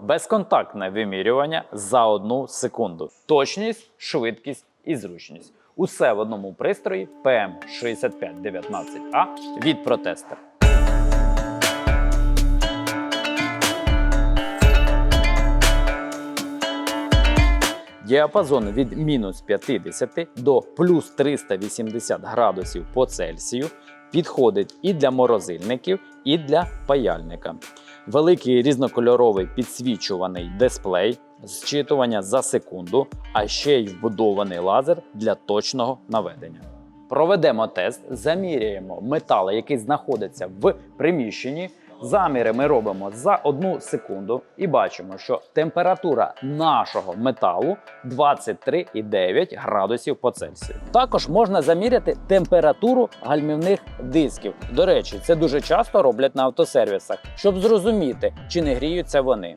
безконтактне вимірювання за одну секунду. Точність, швидкість і зручність. Усе в одному пристрої PM6519A від протестер. Діапазон від мінус 50 до плюс 380 градусів по Цельсію підходить і для морозильників, і для паяльника. Великий різнокольоровий підсвічуваний дисплей, зчитування за секунду, а ще й вбудований лазер для точного наведення. Проведемо тест, заміряємо метал, який знаходиться в приміщенні. Заміри ми робимо за одну секунду і бачимо, що температура нашого металу 23,9 градусів по Цельсію. Також можна заміряти температуру гальмівних дисків. До речі, це дуже часто роблять на автосервісах, щоб зрозуміти, чи не гріються вони.